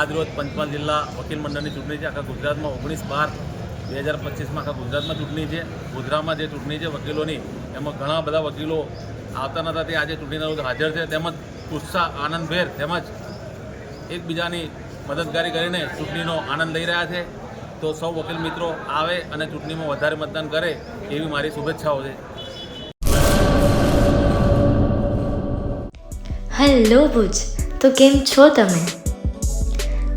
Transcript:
આજ રોજ પંચમહાલ જિલ્લા વકીલ મંડળની ચૂંટણી છે. આખા ગુજરાતમાં ઓગણીસ બાર બે હજાર પચીસમાં આખા ગુજરાતમાં ચૂંટણી છે. ગોધરામાં જે ચૂંટણી છે વકીલોની, એમાં ઘણા બધા વકીલો આવતા નતા. તે આજે ચૂંટણીના રોજ હાજર છે. તેમજ ઉત્સાહ, આનંદભેર તેમજ એકબીજાની મદદગારી કરીને ચૂંટણીનો આનંદ લઈ રહ્યા છે. તો સૌ વકીલ મિત્રો આવે અને ચૂંટણીમાં વધારે મતદાન કરે એવી મારી શુભેચ્છાઓ છે. હેલો ભુજ, તો કેમ છો તમે?